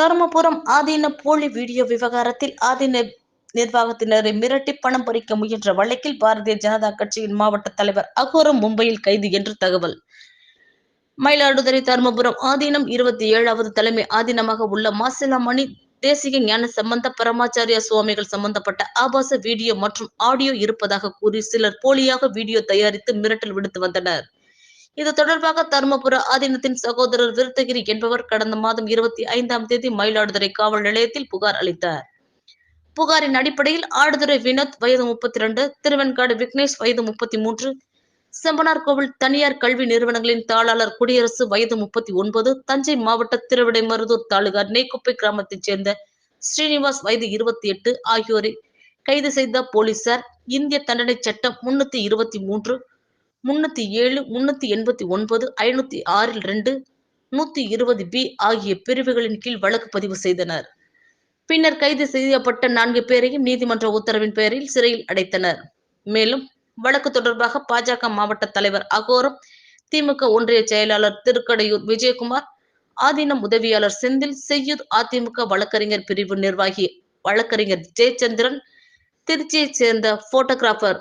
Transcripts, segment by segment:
தருமபுரம் ஆதீன போலி வீடியோ விவகாரத்தில் ஆதீன நிர்வாகத்தினரை மிரட்டி பணம் பறிக்க முயன்ற வழக்கில் பாரதிய ஜனதா கட்சியின் மாவட்ட தலைவர் அகோரம் மும்பையில் கைது என்று தகவல். மயிலாடுதுறை தருமபுரம் ஆதீனம் இருபத்தி ஏழாவது தலைமை ஆதீனமாக உள்ள மாசிலாமணி தேசிக ஞான சம்பந்த பரமாச்சாரியா சுவாமிகள் சம்பந்தப்பட்ட ஆபாச வீடியோ மற்றும் ஆடியோ இருப்பதாக கூறி சிலர் போலியாக வீடியோ தயாரித்து மிரட்டல் விடுத்து வந்தனர். இது தொடர்பாக தருமபுர ஆதீனத்தின் சகோதரர் விருத்தகிரி என்பவர் கடந்த மாதம் இருபத்தி ஐந்தாம் தேதி மயிலாடுதுறை காவல் நிலையத்தில் புகார் அளித்தார். புகாரின் அடிப்படையில் ஆடுதுறை வினோத் வயது முப்பத்தி இரண்டு திருவெண்காடு விக்னேஷ் வயது முப்பத்தி மூன்று செம்பனார் கோவில் தனியார் கல்வி நிறுவனங்களின் தாளாளர் குடியரசு வயது முப்பத்தி ஒன்பது தஞ்சை மாவட்ட திருவிடைமருதூர் தாலுகா நெய்குப்பை கிராமத்தைச் சேர்ந்த ஸ்ரீனிவாஸ் வயது இருபத்தி எட்டு ஆகியோரை கைது செய்த போலீசார் இந்திய தண்டனை சட்டம் முன்னூத்தி இருபத்தி மூன்று முன்னூத்தி ஏழு முன்னூத்தி எண்பத்தி ஒன்பது ஐநூத்தி ஆறில் ரெண்டு நூத்தி இருபது பி ஆகிய பிரிவுகளின் கீழ் வழக்கு பதிவு செய்தனர். பின்னர் கைது செய்யப்பட்ட நான்கு பேரையும் நீதிமன்ற உத்தரவின் பேரில் சிறையில் அடைத்தனர். மேலும் வழக்கு தொடர்பாக பாஜக மாவட்ட தலைவர் அகோரம் திமுக ஒன்றிய செயலாளர் திருக்கடையூர் விஜயகுமார் ஆதீனம் உதவியாளர் செந்தில் செய்யூர் அதிமுக வழக்கறிஞர் பிரிவு நிர்வாகி வழக்கறிஞர் ஜெயச்சந்திரன் திருச்சியைச் சேர்ந்த போட்டோகிராஃபர்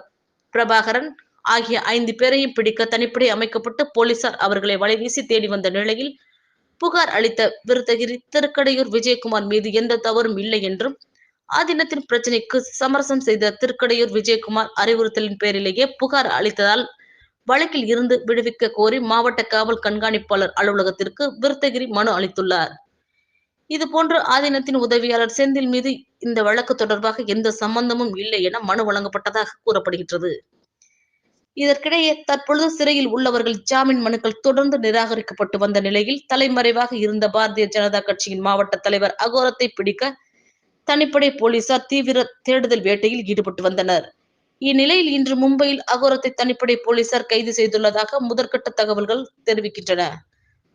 பிரபாகரன் ஆகிய ஐந்து பேரையும் பிடிக்க தனிப்படை அமைக்கப்பட்டு போலீசார் அவர்களை வலைவீசி தேடி வந்த நிலையில் புகார் அளித்த விருத்தகிரி திருக்கடையூர் விஜயகுமார் மீது எந்த தவறும் இல்லை என்றும் ஆதீனத்தின் பிரச்சனைக்கு சமரசம் செய்த திருக்கடையூர் விஜயகுமார் அறிவுறுத்தலின் பேரிலேயே புகார் அளித்ததால் வழக்கில் இருந்து விடுவிக்க கோரி மாவட்ட காவல் கண்காணிப்பாளர் அலுவலகத்திற்கு விருத்தகிரி மனு அளித்துள்ளார். இதுபோன்று ஆதீனத்தின் உதவியாளர் செந்தில் மீது இந்த வழக்கு தொடர்பாக எந்த சம்பந்தமும் இல்லை என மனு வழங்கப்பட்டதாக கூறப்படுகின்றது. இதற்கிடையே தற்பொழுது சிறையில் உள்ளவர்கள் ஜாமீன் மனுக்கள் தொடர்ந்து நிராகரிக்கப்பட்டு வந்த நிலையில் தலைமறைவாக இருந்த பாரதிய ஜனதா கட்சியின் மாவட்ட தலைவர் அகோரத்தை பிடிக்க தனிப்படை போலீசார் தீவிர தேடுதல் வேட்டையில் ஈடுபட்டு வந்தனர். இந்நிலையில் இன்று மும்பையில் அகோரத்தை தனிப்படை போலீசார் கைது செய்துள்ளதாக முதற்கட்ட தகவல்கள் தெரிவிக்கின்றன.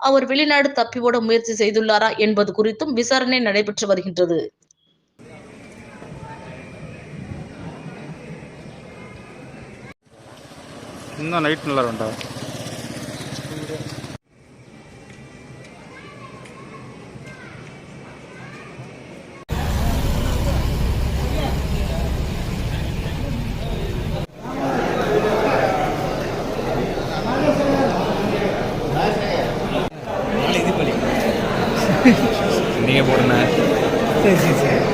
அவர் வெளிநாடு தப்பி ஓட முயற்சி செய்துள்ளாரா என்பது குறித்தும் விசாரணை நடைபெற்று வருகின்றது. இன்னும் நைட் நல்லா இருக்கும்டா. நீங்க போடுங்க. இந்த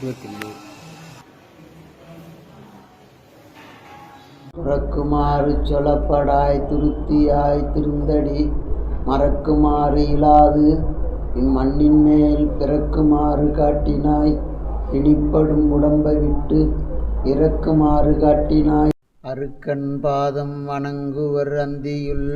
இருபத்தி மூணு பிறக்குமாறு சொல்லப்படாய் துருத்தியாய் திருந்தடி மறக்குமாறு இலாது. இம்மண்ணின் மேல் பிறக்குமாறு காட்டினாய் இடிப்படும் உடம்பை விட்டு இறக்குமாறு காட்டினாய். அருக்கன் பாதம் வணங்குவர் அந்தியுள்